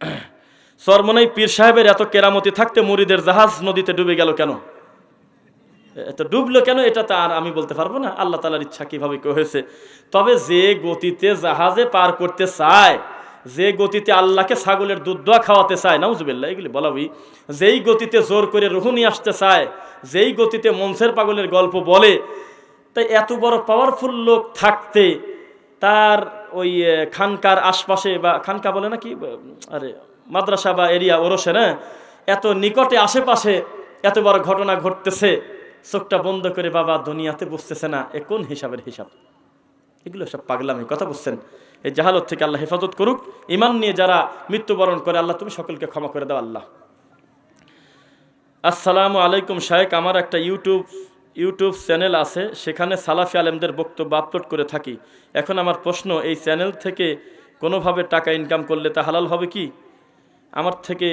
সরমনাই পীর সাহেবের এত কেরামতি থাকতে মুরিদের জাহাজ নদীতে ডুবে গেল কেন? এত ডুবলো কেন? এটা তো আর আমি বলতে পারব না। আল্লাহ তালার ইচ্ছা কীভাবে কি হয়েছে? তবে যে গতিতে জাহাজে পার করতে চায়, যে গতিতে আল্লাহকে ছাগলের দুধ দোয়া খাওয়াতে চায় না নাউজুবিল্লাহ, এগুলি বলাবি যেই গতিতে জোর করে রুহু নিয়ে আসতে চায়, যেই গতিতে মনসের পাগলের গল্প বলে, তাই এত বড় পাওয়ারফুল লোক থাকতে তার ওই খানকার আশপাশে বা খানকা বলে না কি আরে, মাদ্রাসা বা এরিয়া ওরসে না? এত নিকটে আশেপাশে এত বড় ঘটনা ঘটতেছে, চোখটা বন্ধ করে বাবা দুনিয়াতে বুঝতেছে না। এ কোন হিসাবের হিসাব? এগুলো সব পাগলামি, কথা বুঝছেন এই জাহালত থেকে আল্লাহ হেফাজত করুক। ইমান নিয়ে যারা মৃত্যুবরণ করে, আল্লাহ তুমি সকলকে ক্ষমা করে দাও, আল্লাহ। আসসালামু আলাইকুম শায়েক আমার একটা ইউটিউব ইউটিউব চ্যানেল আছে, সেখানে সালাফি আলেমদের বক্তব্য আপলোড করে থাকি। এখন আমার প্রশ্ন, এই চ্যানেল থেকে কোনোভাবে টাকা ইনকাম করলে তা হালাল হবে কি? আমার থেকে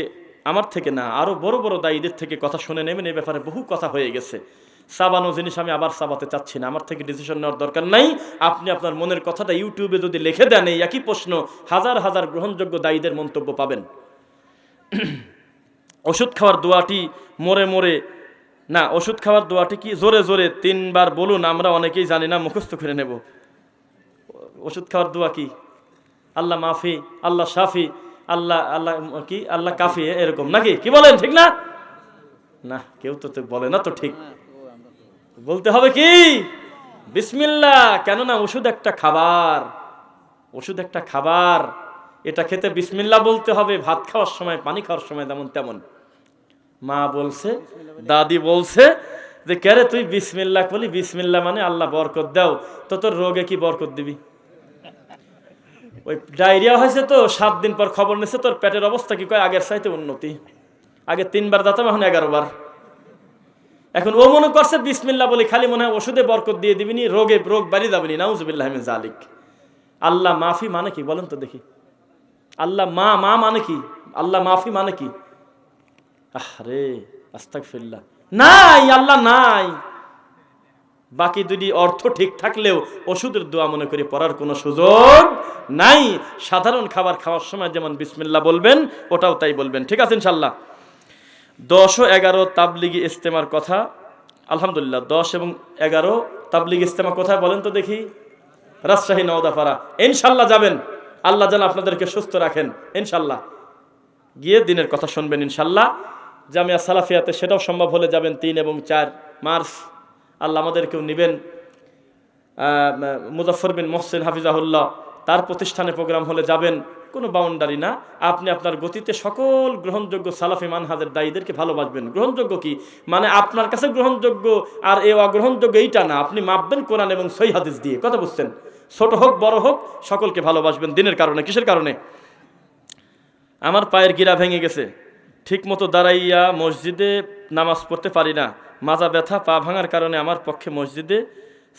আমার থেকে না আরও বড় বড় দায়ীদের থেকে কথা শুনে নেবেন, এই ব্যাপারে বহু কথা হয়ে গেছে। সাবানো জিনিস আমি আবার সাবাতে চাচ্ছি না, আমার থেকে ডিসিশন নেওয়ার দরকার নাই। আপনি আপনার মনের কথাটা ইউটিউবে যদি লিখে দেন, এই একই প্রশ্ন হাজার হাজার গ্রহণযোগ্য দায়ীদের মন্তব্য পাবেন। ওষুধ খাওয়ার দোয়াটি মোরে মোরে না, ওষুধ খাওয়ার দোয়াটি কি জোরে জোরে তিনবার বলুন, আমরা অনেকেই জানি না, মুখস্থ করে নেব। ওষুধ খাওয়ার দোয়া কি? আল্লাহ মাফি, আল্লাহ শাফি, আল্লাহ আল্লাহ কি? আল্লাহ কাফি, এরকম নাকি? কি বলেন, ঠিক না? না, কেউ তো বলে না, তো ঠিক। বলতে হবে কি? বিসমিল্লাহ, কেননা ওষুধ একটা খাবার। ওষুধ একটা খাবার। এটা খেতে বিসমিল্লা বলতে হবে, ভাত খাওয়ার সময়, পানি খাওয়ার সময় তেমন তেমন। মা বলছে, দাদি বলছে যে ক্যারে তুই বিসমিল্লাহ বলি বিসমিল্লাহ মানে আল্লাহ বরকত দাও, তো তোর রোগে কি বরকত দিবি? ওই ডায়রিয়া হয়েছে তো, সাত দিন পর খবর নিছে, তোর পেটের অবস্থা কি কয়? আগের চাইতে উন্নতি। আগে তিনবার দাতাম, এখন এগারো বার। এখন ও মনে করছে বিসমিল্লাহ বলি, খালি মনে হয় ওষুধে বরকত দিয়ে দিবিনি, রোগে, রোগ বাড়ি যাবিনি, নাউজুবিল্লাহ জালিক আল্লাহ মাফি মানে কি? বলেন তো দেখি। আল্লাহ মা মা মানে কি? আল্লাহ মাফি মানে কি? আরে আস্তাক ফিল্লা নাই, আল্লাহ নাই। বাকি দুটি অর্থ ঠিক থাকলেও ওষুধের দোয়া মনে করে পড়ার কোনো সুযোগ নাই। সাধারণ খাবার খাওয়ার সময় যেমন বিসমিল্লাহ বলবেন, ওটাও তাই বলবেন। ঠিক আছে ইনশাল্লাহ দশ ও এগারো তাবলিগি ইস্তেমার কথা। আলহামদুলিল্লাহ, দশ এবং এগারো তাবলিগি ইস্তেমা কোথায় বলেন তো দেখি। রাজশাহী নওদাপাড়া। ইনশাল্লাহ যাবেন। আল্লাহ যেন আপনাদেরকে সুস্থ রাখেন। ইনশাল্লাহ গিয়ে দিনের কথা শুনবেন ইনশাল্লাহ জামিয়া সালাফিয়াতে সেটাও সম্ভব হলে যাবেন তিন এবং চার মার্চ। আল্লাহ আমাদেরকেও নেবেন। মুজফর বিন মোহসিন হাফিজাহুল্লাহ, তার প্রতিষ্ঠানে প্রোগ্রাম হলে যাবেন। কোনো বাউন্ডারি না। আপনি আপনার গতিতে সকল গ্রহণযোগ্য সালাফি মানহাজের দায়ীদেরকে ভালোবাসবেন। গ্রহণযোগ্য কি? মানে আপনার কাছে গ্রহণযোগ্য আর এ অগ্রহণযোগ্য এইটা না। আপনি মাপবেন কোরআন এবং সই হাদিস দিয়ে। কথা বুঝছেন? ছোট হোক, বড় হোক, সকলকে ভালোবাসবেন। দিনের কারণে, কিসের কারণে? আমার পায়ের গিরা ভেঙে গেছে। ঠিক মতো দাঁড়াইয়া মসজিদে নামাজ পড়তে পারি না। মাজা ব্যথা, পা ভাঙার কারণে আমার পক্ষে মসজিদে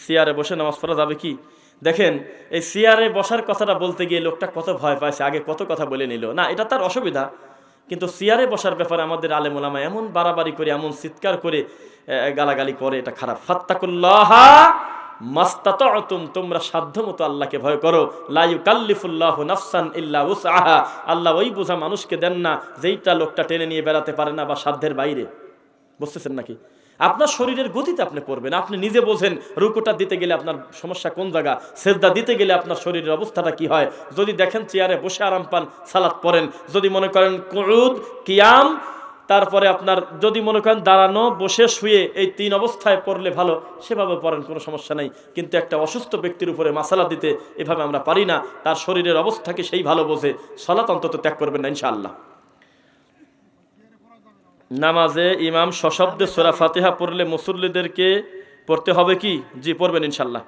চেয়ারে বসে নামাজ পড়া যাবে কি? দেখেন, এই চেয়ারে বসার কথাটা বলতে গিয়ে লোকটা কত ভয় পাইছে আগে কত কথা বলে নিল। না, এটা তার অসুবিধা। কিন্তু চেয়ারে বসার ব্যাপারে আমাদের আলেমুলামা এমন বাড়াবাড়ি করে, এমন চিৎকার করে গালাগালি করে, এটা খারাপ। ফাত্তাকুল্লাহা মাস্তাতুম তোমরা সাধ্যমতো আল্লাহকে ভয় করো। লাইউ কাল্লিফুল্লাহ নাফসান ইল্লা উসআহা। আল্লাহ ওই বোঝা মানুষকে দেন না যেইটা লোকটা টেনে নিয়ে বেড়াতে পারে না বা সাধ্যের বাইরে। বুঝতেছেন নাকি? আপনার শরীরের গতিতে আপনি পড়বেন। আপনি নিজে বোঝেন রুকুটা দিতে গেলে আপনার সমস্যা কোন জায়গা? সেজদা দিতে গেলে আপনার শরীরের অবস্থাটা কি হয়? যদি দেখেন চেয়ারে বসে আরাম পান, সালাত পড়েন। যদি মনে করেন কুউদ, কিয়াম তারপরে আপনার যদি মনে করেন দাঁড়ানো, বসে শুয়ে এই তিন অবস্থায় পড়লে ভালো, সেভাবে পড়েন, কোনো সমস্যা নেই। কিন্তু একটা অসুস্থ ব্যক্তির উপরে মাসালা দিতে এভাবে আমরা পারি না, তার শরীরের অবস্থাকে সেই ভালো বোঝে। সলাত অন্তত ত্যাগ করবেন না, ইনশাআল্লাহ। নামাজে ইমাম সশব্দে সোরা ফাতিহা পড়লে মুসল্লিদেরকে পড়তে হবে কি? জি, পড়বেন ইনশাল্লাহ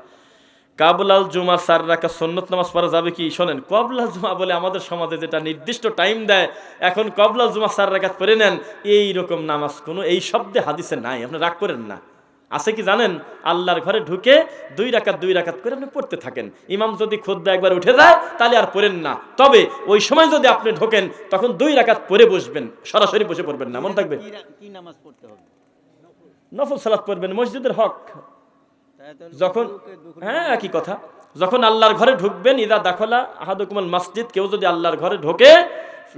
কাবলাল জুমা চার রাখা সন্নত নামাজ পড়া যাবে কি? শোনেন কবলাল জুমা বলে আমাদের সমাজে যেটা নির্দিষ্ট টাইম দেয় এখন কবলাল জুমা চার রাখাত পড়ে নেন এই রকম নামাজ কোনো এই শব্দে হাদিসে নাই আপনি রাগ করেন না। আছে কি জানেন? আল্লাহর ঘরে ঢুকে দুই রাকাত দুই রাকাত করে আপনি পড়তে থাকেন। ইমাম যদি খুদ্া একবার উঠে যায় তাহলে আর পড়েন না। তবে ওই সময় যদি আপনি ঢোকেন তখন দুই রাকাত পরে বসবেন সরাসরি বসে পড়বেন না। মন থাকবে? নফল সালাত পড়বেন। মসজিদের হক। যখন হ্যাঁ একই কথা? যখন আল্লাহর ঘরে ঢুকবেন ইদা দাখলা আহাদুকুমাল মসজিদ কেউ যদি আল্লাহর ঘরে ঢোকে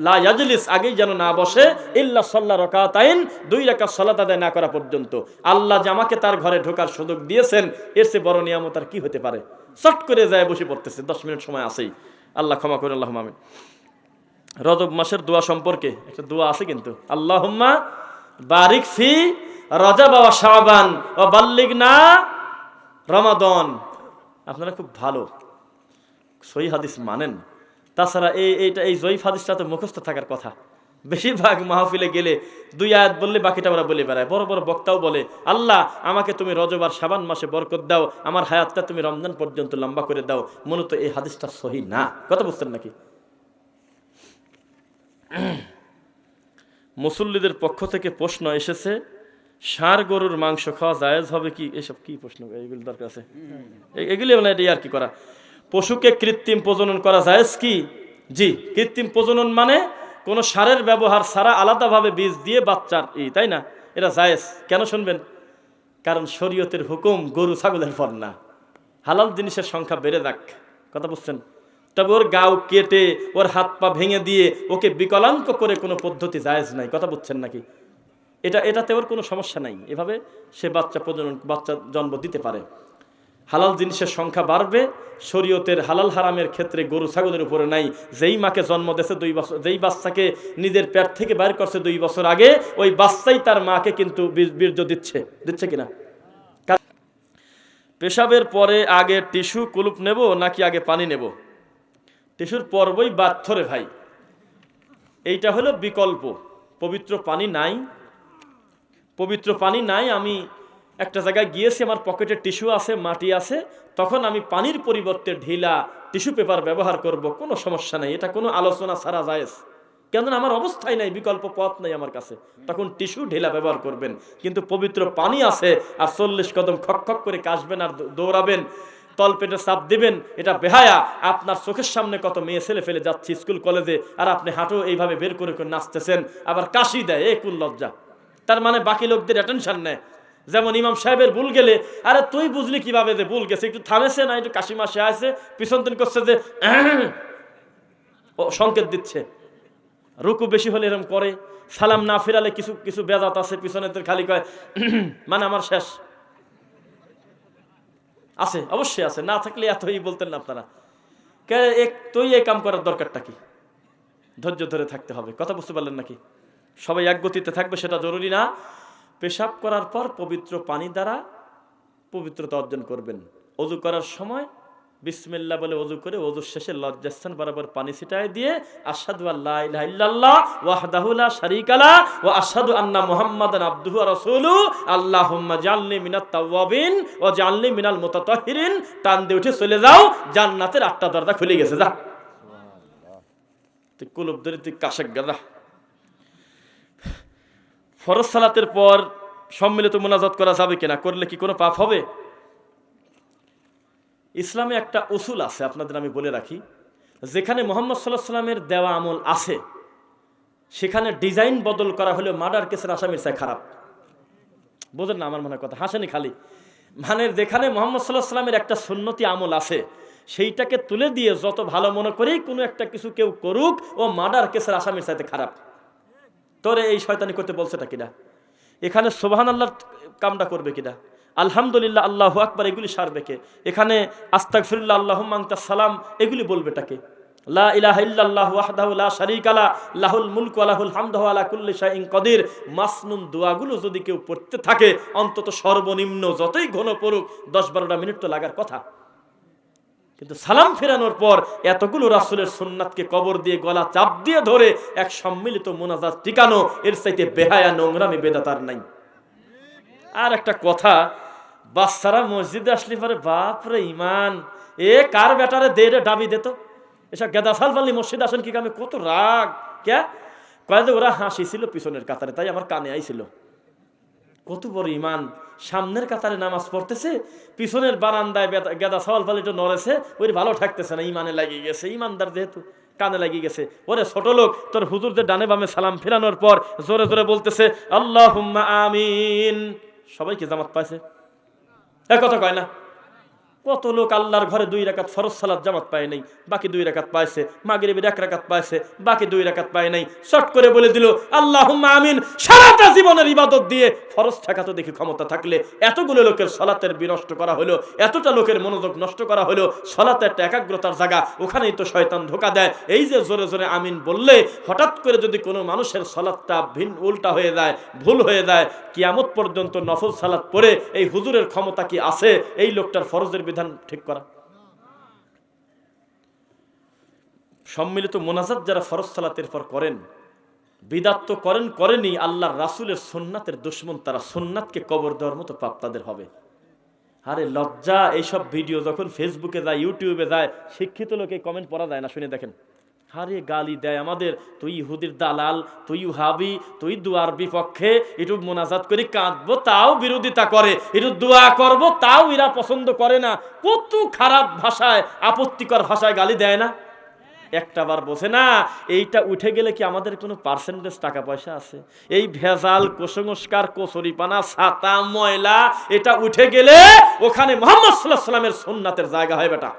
লা ইয়াজলিস আগেই যেন না বসে ইল্লা সাল্লা রকাতাইন দুই সালাত আদায় না করা পর্যন্ত। আল্লাহ যে আমাকে তার ঘরে ঢোকার সুযোগ দিয়েছেন এর চেয়ে বড় নিয়ামত আর কি হতে পারে? চট করে যায় বসে পড়তেছে দশ মিনিট সময় আছেই। আল্লাহ ক্ষমা করে আল্লাহ মামিন রজব মাসের দোয়া সম্পর্কে একটা দোয়া আছে কিন্তু আল্লাহুম্মা বারিক ফি রজব ওয়া শাবান ও বাল্লিগ না রমাদন। আপনারা খুব ভালো। সই হাদিস মানেন। তাছাড়া এই, এইটা, এই জয়ীফ হাদিসটা তো মুখস্থ থাকার কথা। বেশিরভাগ মাহফিলে গেলে দুই আয়াত বললে বাকিটা ওরা বলে বেড়ায়। বড় বড় বক্তাও বলে, আল্লাহ, আমাকে তুমি রজবার সাবান মাসে বরকত দাও। আমার হায়াতটা তুমি রমজান পর্যন্ত লম্বা করে দাও। মূলত এই হাদিসটা সহি না। কথা বুঝতেন নাকি? মুসল্লিদের পক্ষ থেকে প্রশ্ন এসেছে ষাঁড় গরুর মাংস খাওয়া জায়েজ হবে কি? এসব কি প্রশ্ন? এগুলো দরকার আছে। এগুলি মানে এটাই আর কি করা? পশুকে কৃত্রিম প্রজনন করা জায়েজ কি? জি, কৃত্রিম প্রজনন মানে কোনো সারের ব্যবহার ছাড়া আলাদাভাবে বীজ দিয়ে বাচ্চার ই, তাই না? এটা জায়েজ। কেন শুনবেন? কারণ শরীয়তের হুকুম গরু ছাগলের পর না। হালাল জিনিসের সংখ্যা বেড়ে যাক। কথা বুঝছেন? তবে ওর গাও কেটে, ওর হাত পা ভেঙে দিয়ে ওকে বিকলাঙ্গ করে কোনো পদ্ধতি জায়েজ নাই। কথা বুঝছেন নাকি? এটা, এটাতে ওর কোনো সমস্যা নাই। এভাবে সে বাচ্চা প্রজনন, বাচ্চা জন্ম দিতে পারে। হালাল জিনিসের সংখ্যা বাড়বে, শরীয়তের হালাল হারামের ক্ষেত্রে গরু, ছাগলের উপরে নাই। যেই মাকে জন্ম দিয়েছে দুই বছর, যেই বাচ্চাকে নিজের পেট থেকে বাইর করছে দুই বছর আগে, ওই বাচ্চাই তার মাকে কিন্তু বীর- বীর্য দিচ্ছে। দিচ্ছে কিনা? পেশাবের পরে আগে টিস্যু, কুলুপ নেব নাকি আগে পানি নেব? টিস্যুর পর্বই বাথরে ভাই। এইটা হলো বিকল্প। পবিত্র পানি নাই পবিত্র পানি নাই, আমি একটা জায়গায় গিয়েছি, আমার পকেটে টিস্যু আছে, মাটি আছে, তখন আমি পানির পরিবর্তে ঢিলা টিস্যু পেপার ব্যবহার করব, কোনো সমস্যা নেই, এটা কোনো আলোচনা ছাড়া যায়স কেননা আমার অবস্থায় নাই, বিকল্প পথ নাই আমার কাছে। তখন টিস্যু ঢিলা ব্যবহার করবেন, কিন্তু পবিত্র পানি আছে, আর চল্লিশ কদম খক খক করে কাশবেন আর দৌড়াবেন তল পেটে চাপ দিবেন, এটা বেহায়া। আপনার চোখের সামনে কত মেয়ে ছেলে ফেলে যাচ্ছে স্কুল কলেজে, আর আপনি হাঁটো এইভাবে বের করে করে নাচতেছেন, আবার কাশি দেয়, এ কুল লজ্জা। তার মানে বাকি লোকদের অ্যাটেনশন নেয়। যেমন ইমাম সাহেবের ভুল গেলে, আরে তুই বুঝলি কীভাবে যে ভুল গেছে? একটু থামেছে না? একটু কাশি মাসে আছে, পিছন দিন করছে যে, ও সংকেত দিচ্ছে। রুকু বেশি হলে এরকম করে। সালাম না ফিরালে কিছু কিছু বেজাত আছে পিছনেদের খালি কয় মানে আমার শেষ। আছে, অবশ্যই আছে। না থাকলে এতই বলতেন না আপনারা। কে, এক, তুই এই কাম করার দরকারটা কি? ধৈর্য ধরে থাকতে হবে। কথা বুঝতে পারলেন নাকি? সবাই এক গতিতে থাকবে, সেটা জরুরি না। পেশাব করার পর পবিত্র পানি দ্বারা পবিত্রতা অর্জন করবেন। অজু করার সময় বিসমিল্লা বলে অজু করে অজুর শেষে লজ্জাস্থান বরাবর পানি ছিটায় দিয়ে আসাদু আল্লাহ ইল্লাল্লাহ ওয়াহদাহু লা শারীকা লা ওয়া আশহাদু আন্না মুহাম্মাদান আবদুহু রাসূলু আল্লাহুম্মা জালনি মিনাত তাওয়াবিন ওয়া জালনি মিনাল মুতাতাহহিরিন টান দিয়ে উঠে চলে যাও, জান্নাতের আটটা দরজা খুলে গেছে, যা। তুই কুলুব তুই কাশেক গাদা ফরজ সালাতের পর সম্মিলিত মোনাজাত করা যাবে কিনা, করলে কি কোনো পাপ হবে? ইসলামে একটা উসুল আছে, আপনাদের আমি বলে রাখি। যেখানে মোহাম্মদ সাল্লাহ সাল্লামের দেওয়া আমল আছে, সেখানে ডিজাইন বদল করা হলে মার্ডার কেসের আসামির চাই খারাপ। বোঝেন না আমার মনে কথা, হাসেনি খালি। মানে যেখানে মোহাম্মদ সাল্লাহ সাল্লামের একটা সুন্নতি আমল আছে, সেইটাকে তুলে দিয়ে যত ভালো মনে করেই কোনো একটা কিছু কেউ করুক, ও মার্ডার কেসের আসামির চাইতে খারাপ। তোরে এই শয়তানি করতে বলছেটা কিনা? এখানে সোবাহান আল্লাহ কামটা করবে কিনা? আলহামদুলিল্লাহ আল্লাহ আকবার এগুলি সারবে কে? এখানে আস্তাক ফিরুল্লাহ আল্লাহ মাংতা সালাম, এগুলি বলবে তাকে যদি কেউ পড়তে থাকে, অন্তত সর্বনিম্ন যতই ঘন পড়ুক, দশ বারোটা মিনিট তো লাগার কথা। কিন্তু সালাম ফেরানোর পর এতগুলো রাসুলের সুন্নাতকে কবর দিয়ে গলা চাপ দিয়ে ধরে এক সম্মিলিত মোনাজাত টিকানো এর চাইতে বেহায়া নোংরামি বেদাতার নাই। আর একটা কথা বাচ্চারা মসজিদে আসলে পরে বাপরে ইমান এ কার বেটারে দে রে ডাবি দে তো? এসব গেদা সাল পাল্লি মসজিদ আসেন কি কামে? কত রাগ কে কয়েক ওরা হাসিছিল পিছনের কাতারে, তাই আমার কানে আইছিল। কত বড় ইমান সামনের কাতারে নামাজ পড়তেছে, পিছনের বারান্দায় গেদা সওয়াল পালিটো নড়েছে ওই ভালো থাকতেছে না ইমানে লাগিয়ে গেছে ইমানদার যেহেতু কানে লাগিয়ে গেছে। ওরে ছোট লোক, তোর হুজুরদের ডানে বামে সালাম ফেরানোর পর জোরে জোরে বলতেছে আল্লাহ আমিন। সবাইকে জামাত পাইছে। এ কথা কয় না। কত লোক আল্লাহর ঘরে দুই রাকাত ফরজ সালাত জামাত পায় নাই, বাকি দুই রাকাত পাইছে, মাগরিবের এক রাকাত পাইছে, বাকি দুই রাকাত পায় নাই। শর্ট করে বলে দিল আল্লাহ আমিন। সারাটা জীবনের ইবাদত দিয়ে ফরজ থাকা তো দেখি ক্ষমতা থাকলে। এতগুলো লোকের সলাতের বিনষ্ট করা হলো, এতটা লোকের মনোযোগ নষ্ট করা হলো, সলাতে একটা একাগ্রতার জায়গা, ওখানেই তো শয়তান ধোকা দেয়। এই যে জোরে জোরে আমিন বললে, হঠাৎ করে যদি কোনো মানুষের সলাৎটা ভিন উল্টা হয়ে যায়, ভুল হয়ে যায়, কিয়ামত পর্যন্ত নফল সালাত পড়ে এই হুজুরের ক্ষমতা কি আছে? এই লোকটার ফরজের বিধান ঠিক করা। সম্মিলিত মোনাজাত যারা ফরজ সালাতের পর করেন, বিদাত তো করেন করেনি আল্লাহর রাসুলের সোননাথের দুশ্মন, তারা সোননাথকে কবর দেওয়ার মতো পাপ তাদের হবে। আরে লজ্জা, এইসব ভিডিও যখন ফেসবুকে যায় ইউটিউবে যায়, শিক্ষিত লোকে কমেন্ট পড়া যায় না, শুনে দেখেন। আরে গালি দেয় আমাদের। তুই ইহুদির দালাল, তুই হাবি তুই দুয়ার বিপক্ষে একটু মোনাজাত করি কাঁদবো, তাও বিরোধিতা করে। একটু দোয়া করব, তাও এরা পছন্দ করে না। কত খারাপ ভাষায়, আপত্তিকর ভাষায় গালি দেয় না? একটা বার বোঝে না, এইটা উঠে গেলে কি আমাদের কোনো পার্সেন্টেজ টাকা পয়সা আছে? এই ভেজাল কুসংস্কার কচুরিপানা, ছাতা, ময়লা, এটা উঠে গেলে ওখানে মোহাম্মদ সাল্লাহ সাল্লামের সোননাথের জায়গা হয় বেটা।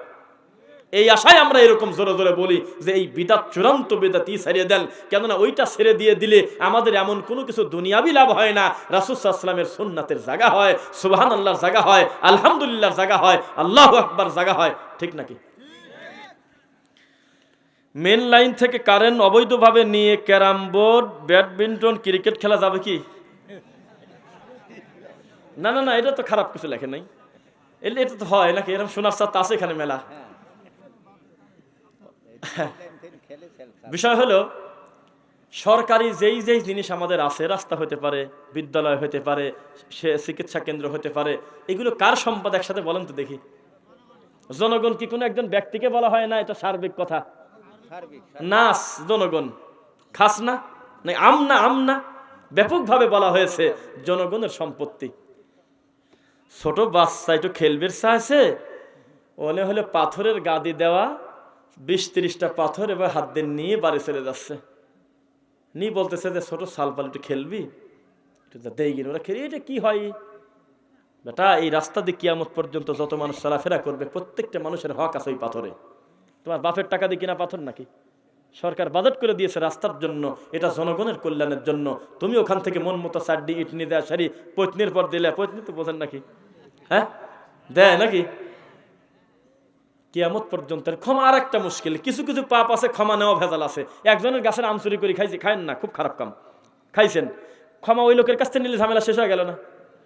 এই আশায় আমরা এরকম জোরে জোরে বলি যে এই বিদাত, চূড়ান্ত বিদাতি ছেড়ে দেন। কেননা ওইটা ছেড়ে দিয়ে দিলে আমাদের এমন কোনো কিছু দুনিয়াবি লাভ হয় না। রাসুসাল্লামের সুন্নাতের জায়গা হয় সুবাহান আল্লাহর জায়গা হয়, আলহামদুলিল্লাহর জায়গা হয়, আল্লাহ আকবার জায়গা হয়। ঠিক নাকি? মেন লাইন থেকে কারেন্ট অবৈধভাবে নিয়ে ক্যারাম বোর্ড, ব্যাডমিন্টন, ক্রিকেট খেলা যাবে কি? না না না, এটা তো খারাপ কিছু লেখে নাই। এটা তো হয় নাকি? এরকম শোনার সাথে আছে এখানে মেলা। বিষয় হলো সরকারি যেই যেই জিনিস আমাদের আছে রাস্তা হতে পারে বিদ্যালয় হতে পারে সে চিকিৎসা কেন্দ্র হতে পারে এগুলো কার সম্পদ একসাথে বলেন তো দেখি? জনগণ কি কোনো একজন ব্যক্তিকে বলা হয় না? এটা সার্বিক কথা। নাস জনগণ। খাস না? আম না আম না? ব্যাপকভাবে বলা হয়েছে জনগণের সম্পত্তি। ছোট বাচ্চা একটু খেলবির চাইছে ওনে হলে পাথরের গাদি দেওয়া বিশ তিরিশটা পাথর এবার হাত দিয়ে নিয়ে বাড়ি চলে যাচ্ছে। নি বলতেছে যে, ছোট সালপাল একটু খেলবি? একটু দেই গিয়ে ওরা খেলি, এটা কি হয়? বেটা, এই রাস্তা দিয়ে কিয়ামত পর্যন্ত যত মানুষ চলাফেরা করবে, প্রত্যেকটা মানুষের হক আছে ওই পাথরে। তোমার বাপের টাকা দিয়ে কিনা পাথর নাকি? সরকার বাজেট করে দিয়েছে রাস্তার জন্য, এটা জনগণের কল্যাণের জন্য। তুমি ওখান থেকে মন মতো চারডি ইট নিয়ে দেয় সারি, পত্নীর পর দিলে, পত্নী তো বোঝেন নাকি? হ্যাঁ? দেয় নাকি? কিয়ামত পর্যন্ত ক্ষমা আর একটা মুশকিল। কিছু কিছু পাপ আছে, ক্ষমা নেওয়া ভেজাল আছে। একজনের গাছের আম চুরি করে খাইছে খাইন না, খুব খারাপ কাম। খাইছেন। ক্ষমা ওই লোকের কাছ থেকে নিলে ঝামেলা শেষ হয়ে গেল না।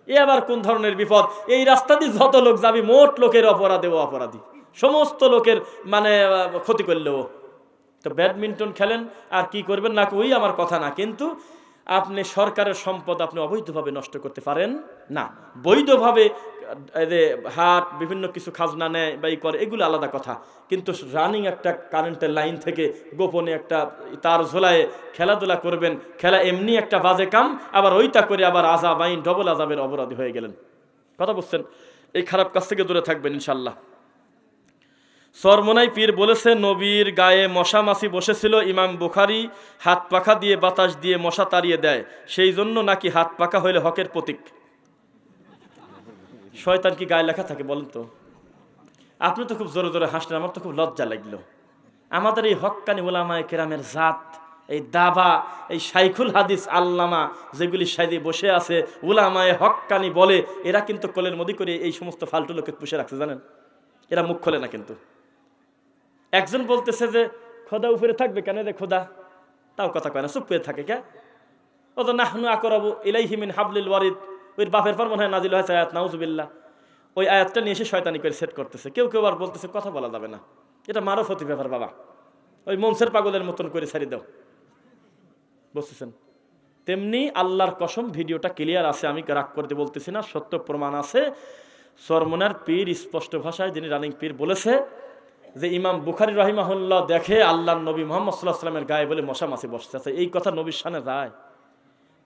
এ আবার কোন ধরনের বিপদ? এই রাস্তা দিয়ে যত লোক যাবি, মোট লোকের অপরাধে ও অপরাধী। সমস্ত লোকের মানে ক্ষতি করলেও। তো ব্যাডমিন্টন খেলেন, আর কি করবেন না, ওই আমার কথা না। কিন্তু আপনি সরকারের সম্পদ আপনি অবৈধভাবে নষ্ট করতে পারেন না। বৈধভাবে হাট, বিভিন্ন কিছু খাজনা নেয় বা ই করে, এগুলো আলাদা কথা। কিন্তু রানিং একটা কারেন্টের লাইন থেকে গোপনে একটা তার ঝোলায় খেলাধুলা করবেন, খেলা এমনি একটা বাজে কাম, আবার ওইটা করে আবার আজাব আইন ডবল আজাবের অপরাধী হয়ে গেলেন। কথা বুঝছেন এই খারাপ কাজ থেকে দূরে থাকবেন ইনশাল্লাহ সরমনাই পীর বলেছে, নবীর গায়ে মশা মাছি বসেছিল, ইমাম বুখারি হাত পাখা দিয়ে বাতাস দিয়ে মশা তাড়িয়ে দেয়। সেই জন্য নাকি হাত পাখা হইলে হকের প্রতীক। শয়তান কি গায়ে লেখা থাকে বলেন তো? আপনি তো খুব জোরে জোরে হাসলেন, আমার তো খুব লজ্জা লাগল। আমাদের এই হক্কানি ওলামায় কেরামের জাত, এই দাবা, এই শাইখুল হাদিস আল্লামা যেগুলি সাইদে বসে আছে, উলামায় হক্কানি বলে, এরা কিন্তু কোলের মধ্যে করে এই সমস্ত ফালতু লোকে পুষে রাখছে, জানেন? এরা মুখ খোলে না কিন্তু। একজন বলতেছে যে, খোদা উপরে থাকবে কেন রে খোদা? তাও কথা কয় না, চুপ করে থাকে, কে? ও তো নাহনু আকরাবু ইলাইহিমিন হাবলিল ওয়ারিদ। ওই বাপের পর মনে হয় নাজিল হয়েছে আয়াত, নাউজুবিল্লাহ। ওই আয়াতটা নিয়ে এসে শয়তানি করে সেট করতেছে। কেউ কেউ আর বলতেছে, কথা বলা যাবে না। এটা মারো মারফতি ব্যাপার, বাবা। ওই মনসের পাগলের মতন করে ছাড়ি দাও। বুঝতেছেন? তেমনি আল্লাহর কসম, ভিডিওটা ক্লিয়ার আছে, আমি রাগ করতে বলতেছি না, সত্য প্রমাণ আছে। সরমনার পীর স্পষ্ট ভাষায়, যিনি রানিং পীর বলেছে যে, ইমাম বুখারি রহিমাহুল্লাহ দেখে আল্লাহ নবী মোহাম্মদ সাল্লাহ সাল্লামের গায়ে বলে মশা মাছি বসতে আছে এই কথা নবীর সামনে যায়।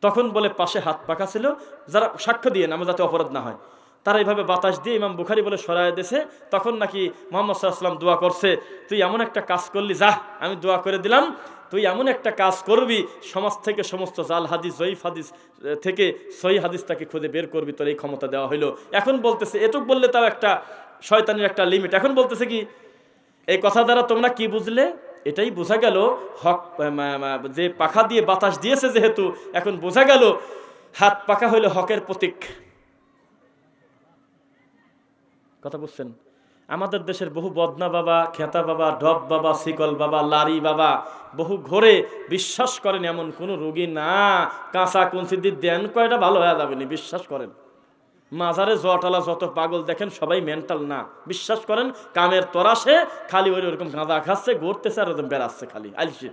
তখন বলে পাশে হাত পাখা ছিল, যারা সাক্ষ্য দিয়ে নামে যাতে অপরাধ না হয়। তারা এইভাবে বাতাস দিয়ে ইমাম বুখারি বলে সরায় দেশে তখন নাকি মোহাম্মদ সাল্লাম দোয়া করছে, তুই এমন একটা কাজ করলি, যা, আমি দোয়া করে দিলাম, তুই এমন একটা কাজ করবি, সমাজ থেকে সমস্ত জাল হাদিস, জয়ীফ হাদিস থেকে সই হাদিসটাকে খুঁজে বের করবি, তোর এই ক্ষমতা দেওয়া হলো এখন বলতেছে, এটুক বললে তাও একটা শয়তানের একটা লিমিট এখন বলতেছে কি, এই কথা দ্বারা তোমরা কি বুঝলে? এটাই বোঝা গেল হক যে পাখা দিয়ে বাতাস দিয়েছে যেহেতু, এখন বোঝা গেল হাত পাখা হইল হকের প্রতীক। কথা বুঝছেন? আমাদের দেশের বহু বদনা বাবা, খেতা বাবা, ডব বাবা, শিকল বাবা, লারি বাবা, বহু ঘরে বিশ্বাস করেন এমন কোনো রোগী না। কাঁচা কুঞ্চিদি দেন, কয়টা ভালো হয়ে যাবে না? বিশ্বাস করেন। মাজারে জটালা যত পাগল দেখেন, সবাই মেন্টাল না। বিশ্বাস করেন, কামের তরাসে খালি ওই ওরকম গাঁদা খাচ্ছে গড়তেছে আর ওরকম বেড়াচ্ছে খালি। আলসে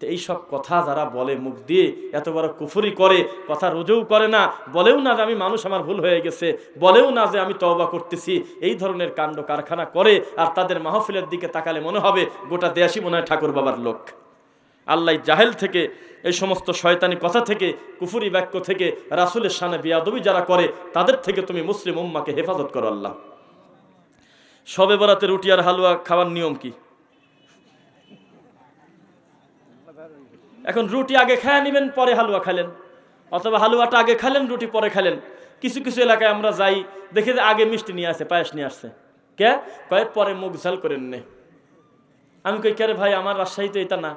তো এইসব কথা যারা বলে, মুখ দিয়ে এত বড় কুফুরি করে, কথা রোজও করে না, বলেও না যে আমি মানুষ, আমার ভুল হয়ে গেছে, বলেও না যে আমি তওবা করতেছি, এই ধরনের কাণ্ড কারখানা করে আর তাদের মাহফিলের দিকে তাকালে মনে হবে গোটা দেশই মনে হয় ঠাকুর বাবার লোক। আল্লাহ জাহেল থেকে এই সমস্ত শয়তানি কথা থেকে, কুফুরি বাক্য থেকে, রাসুলের সানে বিয়াদবি যারা করে, তাদের থেকে তুমি মুসলিম উম্মাকে হেফাজত করো আল্লাহ। সবে বরাতে রুটি আর হালুয়া খাওয়ার নিয়ম কি? এখন রুটি আগে খায় নেবেন, পরে হালুয়া খালেন অথবা হালুয়াটা আগে খালেন রুটি পরে খালেন কিছু কিছু এলাকায় আমরা যাই, দেখি যে আগে মিষ্টি নিয়ে আসে, পায়েস নিয়ে আসছে। কে? কয়েক পরে মুখ ঝাল করে নে। আমি কই, কে ভাই, আমার রাজশাহীতে এটা না।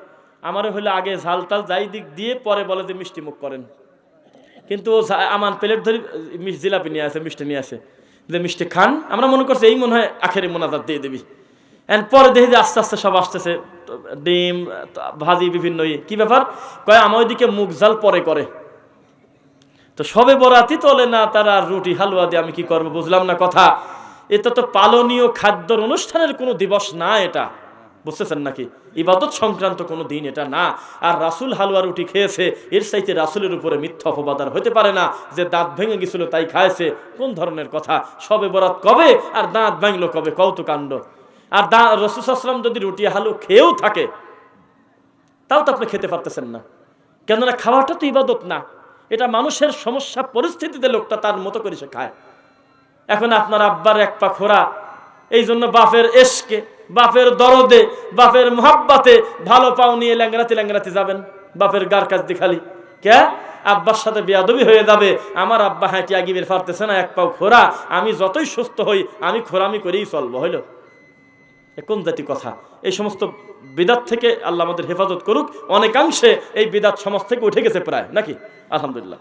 আমারও হলে আগে ঝাল টাল যাই দিক দিয়ে পরে বলে যে মিষ্টি মুখ করেন। কিন্তু ও আমার প্লেট ধরি জিলাপি নিয়ে আসে, মিষ্টি নিয়ে আসে। যে মিষ্টি খান, আমরা মনে করছি এই মনে হয় আখেরে মোনাজাত দিয়ে দিবি। এন্ড পরে দেখি যে আস্তে আস্তে সব আসতেছে ডিম ভাজি বিভিন্ন। কি ব্যাপার? কয়, আমার ওইদিকে মুখ জাল পরে করে। তো সবে বরাতি তোলে না তারা রুটি হালুয়া দিয়ে আমি কি করব, বুঝলাম না কথা। এটা তো পালনীয় খাদ্যর অনুষ্ঠানের কোনো দিবস না এটা। বুঝতেছেন নাকি? ইবাদত সংক্রান্ত কোনো দিন এটা না। আর রাসুল হালুয়া রুটি খেয়েছে, এর সাইতে রাসুলের উপরে মিথ্যা অপবাদ আর হতে পারে না যে দাঁত ভেঙে গেছিল, তাই খাইছে কোন ধরনের কথা? সবে বরাত কবে? আর দাঁত ভাঙলো কবে? কৌতুকাণ্ড। আর দা রসুসাল্লাম যদি রুটি হালু খেয়েও থাকে, তাও তো আপনি খেতে পারতেছেন না। কেননা খাওয়াটা তো ইবাদত না। এটা মানুষের সমস্যা পরিস্থিতিতে লোকটা তার মতো করে সে খায়। এখন আপনার আব্বার এক পা খোরা এই জন্য বাপের এসকে বাপের দরদে, বাপের মোহাব্বাতে ভালো পাও নিয়ে ল্যাংরাতে ল্যাংরাতে যাবেন। বাপের গার কাজ দিয়ে খালি। কে? আব্বার সাথে বেয়াদবি হয়ে যাবে। আমার আব্বা হাঁটি আগি বের পারতেছে না, এক পাও খোরা আমি যতই সুস্থ হই, আমি খোরামি করেই চলবো, হইল? কোন জাতি কথা? এই সমস্ত বিদাত থেকে আল্লাহ আমাদের হেফাজত করুক। অনেকাংশে এই বিদাত সমাজ থেকে উঠে গেছে প্রায়, নাকি? আলহামদুলিল্লাহ।